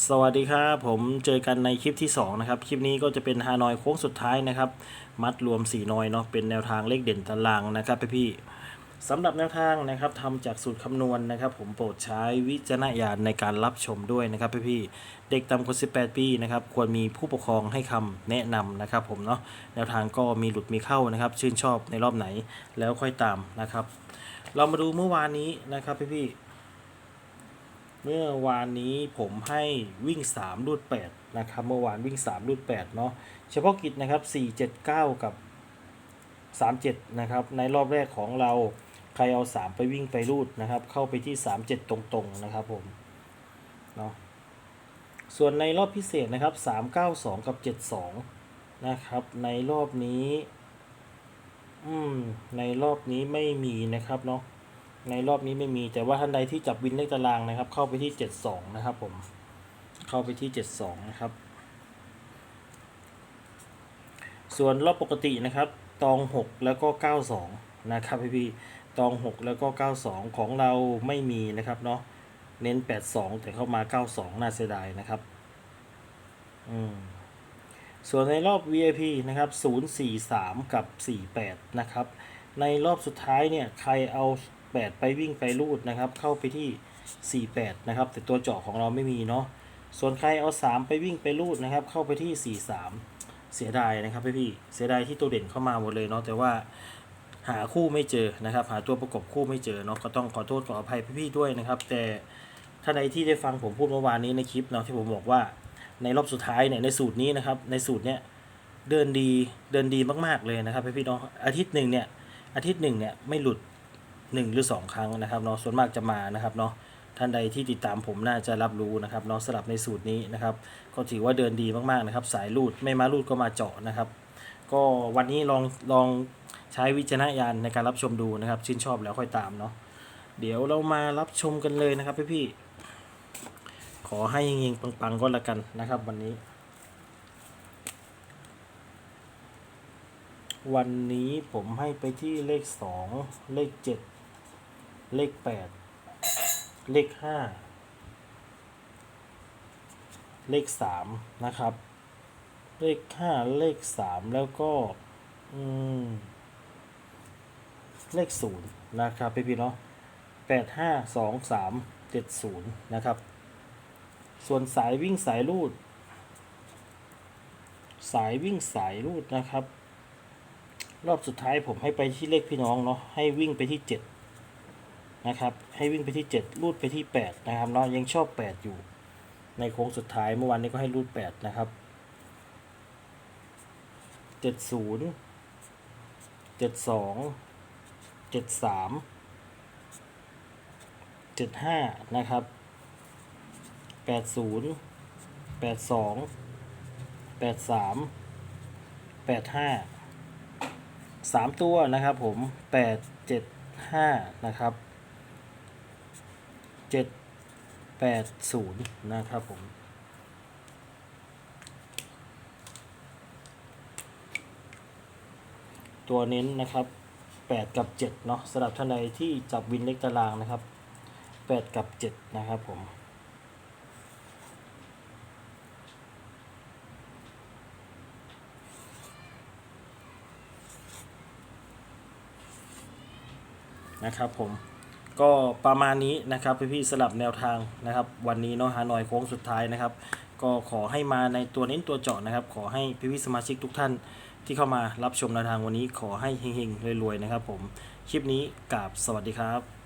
สวัสดีครับผมเจอกันในคลิปที่ 2 นะครับ คลิปนี้ก็จะเป็นฮานอยโค้งสุดท้ายนะครับ มัดรวม 4 นอยเนาะเป็นแนวทางเลขเด่นตารางนะครับพี่ๆสำหรับแนวทางนะครับทำจากสูตรคำนวณนะครับ ผมโปรดใช้วิจารณญาณในการรับชมด้วยนะครับพี่ๆเด็กต่ำกว่า18 ปีนะครับควรมีผู้ปกครองให้คำแนะนำนะครับ ผมเนาะแนวทางก็มีหลุดมีเข้านะครับ ชื่นชอบในรอบไหนแล้วค่อยตามนะครับ เรามาดูเมื่อวานนี้นะครับพี่ๆ เมื่อวานนี้ผมให้วิ่ง 3 รูด 8 นะครับ เมื่อวานวิ่ง 3 รูด 8 เนาะเฉพาะกิจนะครับ 4 7 9 กับ 37 นะครับ ในรอบแรกของเราใครเอา 3 ไปวิ่งไปรูดนะครับ เข้าไปที่ 37 ตรงๆ นะครับผมเนาะส่วนในรอบพิเศษนะครับ 392 กับ 72 นะครับ ในรอบนี้ อืม ในรอบนี้ไม่มีนะครับเนาะ ในรอบนี้ไม่มีแต่ว่าท่านใดที่จับวินเลขตารางนะครับ เข้าไปที่ 72 นะครับผม เข้าไปที่ 72 นะครับ ส่วนรอบปกตินะครับ ตอง 6 แล้วก็ 92 นะครับพี่พี่ตอง 6 แล้วก็ 92 ของเราไม่มีนะครับเนาะเน้น 82 แต่เข้ามา 92 น่าเสียดายนะครับอืมส่วนในรอบ VIP นะครับ 043 กับ 48 นะครับ ในรอบสุดท้ายเนี่ย ใครเอา 8 ไปวิ่งไปรูดนะครับ เข้าไปที่ 48 นะครับ แต่ตัวเจาะของเราไม่มีเนาะส่วนใครเอา 3 ไปวิ่งไปรูดนะครับ เข้าไปที่ 43 เสียดายนะครับพี่พี่เสียดายที่ตัวเด่นเข้ามาหมดเลยเนาะแต่ว่าหาคู่ไม่เจอนะครับ หาตัวประกบคู่ไม่เจอเนาะก็ต้องขอโทษขออภัยพี่ๆด้วยนะครับ แต่ท่านใดที่ได้ฟังผมพูดเมื่อวานนี้ในคลิปเนาะที่ผมบอกว่าในรอบสุดท้ายเนี่ยในสูตรนี้นะครับ ในสูตรเนี้ยเดินดีเดินดีมากๆเลยนะครับพี่ๆเนาะอาทิตย์หนึ่งเนี่ยอาทิตย์หนึ่งเนี่ยไม่หลุด หนึ่งหรือสองครั้งนะครับเนาะส่วนมากจะมานะครับเนาะท่านใดที่ติดตามผมน่าจะรับรู้นะครับเนาะสลับในสูตรนี้นะครับก็ถือว่าเดินดีมากๆนะครับ สายรูดไม่มารูดก็มาเจาะนะครับ ก็วันนี้ลองลองใช้วิจารณญาณในการรับชมดูนะครับ ชื่นชอบแล้วค่อยตามเนาะเดี๋ยวเรามารับชมกันเลยนะครับพี่ๆขอให้เฮงๆปังๆก็แล้วกันนะครับ วันนี้ วันนี้ผมให้ไปที่เลขสองเลขเจ็ด เลขแปดเลขห้าเลขสามนะครับ เลขห้าเลขสามแล้วก็ อืม เลขศูนย์นะครับพี่พี่เนาะแปดห้าสองสามเจ็ดศูนย์นะครับ ส่วนสายวิ่งสายรูด สายวิ่งสายรูดนะครับ รอบสุดท้ายผมให้ไปที่เลขพี่น้องเนาะให้วิ่งไปที่7 นะครับ ให้วิ่งไปที่ 7 รูดไปที่ 8 นะครับเนาะยังชอบ 8 อยู่ ในโค้งสุดท้ายเมื่อวานนี้ก็ให้รูด 8 นะครับ 70 72 73 75 นะครับ 80 82 83 85สามตัวนะครับผมแปดเจ็ดห้านะครับ เจ็ดแปดศูนย์นะครับผมตัวเน้นนะครับแปดกับเจ็ดเนาะสำหรับท่านใดที่จับวินเล็กตารางนะครับแปดกับเจ็ดนะครับผม นะครับผม ก็ประมาณนี้นะครับพี่ๆสลับแนวทางนะครับ วันนี้เนาะฮานอยโค้งสุดท้ายนะครับ ก็ขอให้มาในตัวเน้นตัวเจาะนะครับ ขอให้พี่ๆสมาชิกทุกท่านที่เข้ามารับชมแนวทางวันนี้ขอให้เฮงๆรวยๆนะครับ ผมคลิปนี้กราบสวัสดีครับ